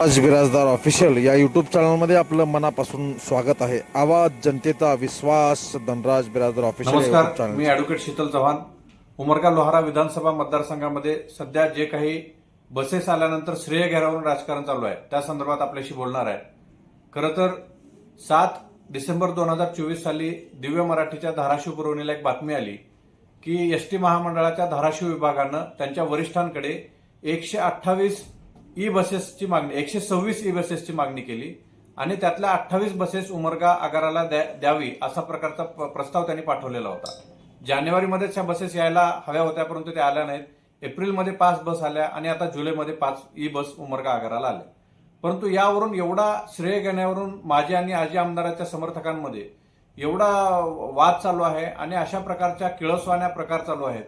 आज बिराजदार ऑफिशियल या युट्यूब चॅनलमध्ये आपलं मनापासून स्वागत आहे. आवाज जनतेचा विश्वास धनराज बिराजदार ऑफिशियल नमस्कार मी ॲडव्होकेट शीतल चव्हाण. उमरगा लोहारा विधानसभा मतदारसंघामध्ये सध्या जे काही बसेस आल्यानंतर श्रेय घेरावरून राजकारण चालू आहे. त्या संदर्भात आपल्याशी बोलणार आहे. खरं तर सात डिसेंबर दोन हजार चोवीस साली दिव्य मराठीच्या धाराशिव पुरवणीला एक बातमी आली की एस टी महामंडळाच्या धाराशिव विभागानं त्यांच्या वरिष्ठांकडे एकशे अठ्ठावीस ई बसेसची मागणी एकशे सव्वीस ई बसेसची मागणी केली आणि त्यातल्या अठ्ठावीस बसेस उमरगा आगाराला द्या- द्यावी असा प्रकारचा प्रस्ताव त्यांनी पाठवलेला होता. जानेवारीमध्येच ह्या बसेस यायला हव्या होत्या परंतु त्या आल्या नाहीत. एप्रिलमध्ये पाच बस आल्या आणि आता जुलैमध्ये पाच ई बस उमरगा आगाराला आल्या परंतु यावरून एवढा श्रेय घेण्यावरून माजी आणि आजी आमदाराच्या समर्थकांमध्ये एवढा वाद चालू आहे आणि अशा प्रकारच्या किळसवाण्या प्रकार चालू आहेत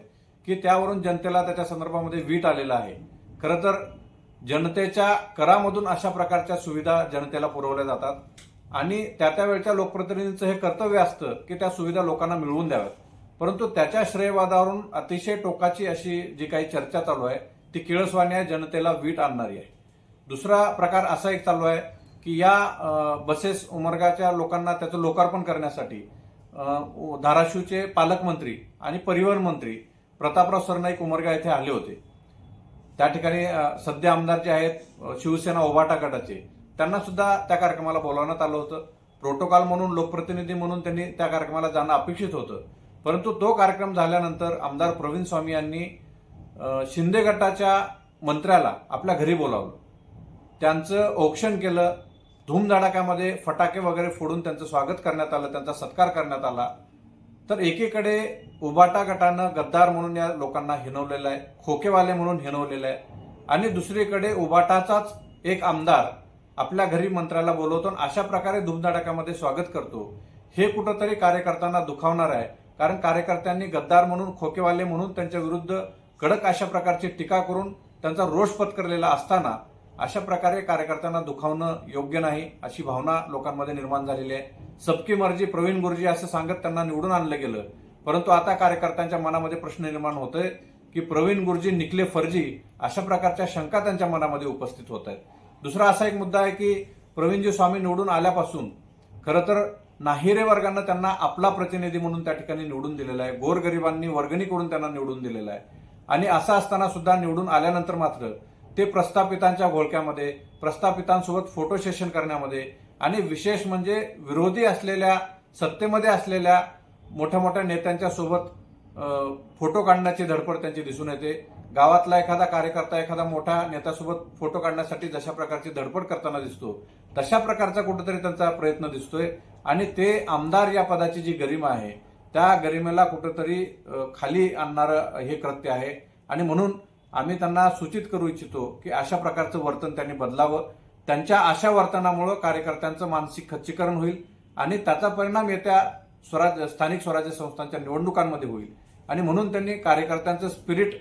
की त्यावरून जनतेला त्याच्या संदर्भामध्ये वीट आलेला आहे. खरं तर जनतेच्या करामधून अशा प्रकारच्या सुविधा जनतेला पुरवल्या जातात. आणि त्या त्या वेळच्या लोकप्रतिनिधींचं हे कर्तव्य असतं की त्या सुविधा लोकांना मिळवून द्याव्यात. परंतु त्याच्या श्रेयवादावरून अतिशय टोकाची अशी जी काही चर्चा चालू आहे ती किळसवाण्या जनतेला वीट आणणारी आहे. दुसरा प्रकार असा एक चालू आहे की या बसेस उमरगाच्या लोकांना त्याचं लोकार्पण करण्यासाठी धाराशिवचे पालकमंत्री आणि परिवहन मंत्री प्रतापराव सरनाईक उमरगा येथे आले होते. त्या ठिकाणी सध्या आमदार जे आहेत शिवसेना ओबाटा गटाचे त्यांना सुद्धा त्या कार्यक्रमाला बोलावण्यात आलं होतं. प्रोटोकॉल म्हणून लोकप्रतिनिधी म्हणून त्यांनी त्या कार्यक्रमाला जाणं अपेक्षित होतं. परंतु तो कार्यक्रम झाल्यानंतर आमदार प्रवीण स्वामी यांनी शिंदे गटाच्या मंत्र्याला आपल्या घरी बोलावलं. त्यांचं औक्षण केलं. धूमधडाक्यामध्ये फटाके वगैरे फोडून त्यांचं स्वागत करण्यात आलं त्यांचा सत्कार करण्यात आला. तर एकीकडे उबाटा गटानं गद्दार म्हणून या लोकांना हिनवलेलं आहे खोकेवाले म्हणून हिनवलेलं आहे. आणि दुसरीकडे उबाटाचाच एक आमदार आपल्या घरी मंत्र्याला बोलवतो आणि अशा प्रकारे धुमधडाक्यामध्ये स्वागत करतो. हे कुठंतरी कार्यकर्त्यांना दुखावणार आहे. कारण कार्यकर्त्यांनी गद्दार म्हणून खोकेवाले म्हणून त्यांच्या विरुद्ध कडक अशा प्रकारची टीका करून त्यांचा रोष पत्करलेला असताना अशा प्रकारे कार्यकर्त्यांना दुखावणं योग्य नाही अशी भावना लोकांमध्ये निर्माण झालेली आहे. सबकी मर्जी प्रवीण गुरुजी असं सांगत त्यांना निवडून आणलं गेलं. परंतु आता कार्यकर्त्यांच्या मनामध्ये प्रश्न निर्माण होतोय की प्रवीण गुरुजी निकले फर्जी अशा प्रकारच्या शंका त्यांच्या मनामध्ये उपस्थित होत आहेत दुसरा असा एक मुद्दा आहे की प्रवीणजी स्वामी निवडून आल्यापासून खरं तर नाहिरे वर्गानं त्यांना आपला प्रतिनिधी म्हणून त्या ठिकाणी निवडून दिलेला आहे. गोरगरिबांनी वर्गणी करून त्यांना निवडून दिलेला आहे. आणि असं असताना सुद्धा निवडून आल्यानंतर मात्र ते प्रस्थापितांच्या घोळक्यामध्ये प्रस्थापितांसोबत फोटो सेशन करण्यामध्ये आणि विशेष म्हणजे विरोधी असलेल्या सत्तेमध्ये असलेल्या मोठ्या मोठ्या नेत्यांच्या सोबत फोटो काढण्याची धडपड त्यांची दिसून येते. गावातला एखादा कार्यकर्ता एखादा मोठ्या नेत्यासोबत फोटो काढण्यासाठी जशा प्रकारची धडपड करताना दिसतो तशा प्रकारचा कुठेतरी त्यांचा प्रयत्न दिसतोय. आणि ते आमदार या पदाची जी गरिमा आहे त्या गरिमेला कुठेतरी खाली आणणारं हे कृत्य आहे. आणि म्हणून आम्ही त्यांना सूचित करू इच्छितो की अशा प्रकारचं वर्तन त्यांनी बदलावं. त्यांच्या अशा वर्तनामुळं कार्यकर्त्यांचं मानसिक खच्चीकरण होईल आणि त्याचा परिणाम येत्या स्वराज स्थानिक स्वराज्य संस्थांच्या निवडणुकांमध्ये होईल. आणि म्हणून त्यांनी कार्यकर्त्यांचं स्पिरिट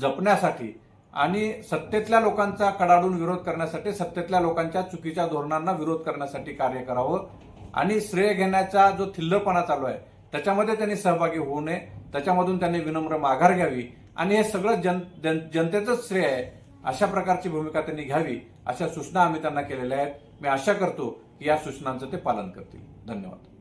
जपण्यासाठी आणि सत्तेतल्या लोकांचा कडाडून विरोध करण्यासाठी सत्तेतल्या लोकांच्या चुकीच्या धोरणांना विरोध करण्यासाठी कार्य करावं. आणि श्रेय घेण्याचा जो थिल्लरपणा चालू आहे त्याच्यामध्ये त्यांनी सहभागी होऊ नये. त्याच्यामधून त्यांनी विनम्र माघार घ्यावी. आणि हे सगळं जन जन- जनतेचंच श्रेय आहे. अशा प्रकारची भूमिका त्यांनी घ्यावी अशा सूचना आम्ही त्यांना केलेल्या आहेत. मी आशा करतो की या सूचनांचं ते पालन करतील. धन्यवाद.